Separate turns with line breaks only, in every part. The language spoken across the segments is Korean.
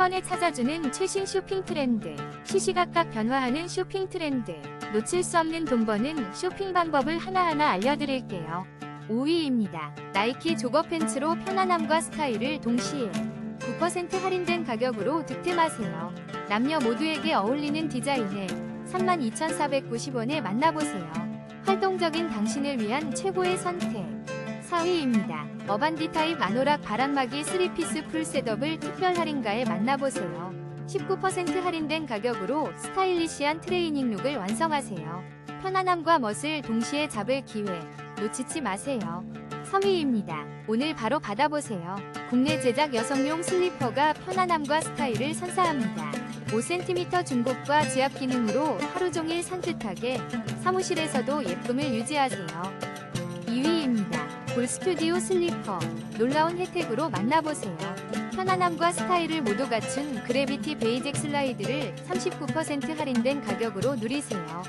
번에 찾아주는 최신 쇼핑 트렌드, 시시각각 변화하는 쇼핑 트렌드, 놓칠 수 없는 돈 버는 쇼핑 방법을 하나하나 알려드릴게요. 5위입니다. 나이키 조거 팬츠로 편안함과 스타일을 동시에 9% 할인된 가격으로 득템하세요. 남녀 모두에게 어울리는 디자인을 32,490원에 만나보세요. 활동적인 당신을 위한 최고의 선택. 4위입니다. 어반디 타입 아노락 바람막이 3피스 풀 셋업을 특별 할인가에 만나보세요. 19% 할인된 가격으로 스타일리시한 트레이닝 룩을 완성하세요. 편안함과 멋을 동시에 잡을 기회 놓치지 마세요. 3위입니다. 오늘 바로 받아보세요. 국내 제작 여성용 슬리퍼가 편안함과 스타일을 선사합니다. 5cm 중복과 지압 기능으로 하루 종일 산뜻하게 사무실에서도 예쁨을 유지하세요. 2위입니다. 볼 스튜디오 슬리퍼 놀라운 혜택으로 만나보세요. 편안함과 스타일을 모두 갖춘 그래비티 베이직 슬라이드를 39% 할인된 가격으로 누리세요.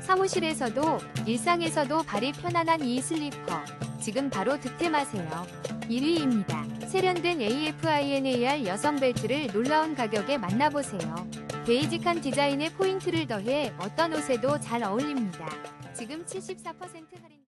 사무실에서도 일상에서도 발이 편안한 이 슬리퍼 지금 바로 득템하세요. 1위입니다. 세련된 AFINAR 여성 벨트를 놀라운 가격에 만나보세요. 베이직한 디자인에 포인트를 더해 어떤 옷에도 잘 어울립니다. 지금 74% 할인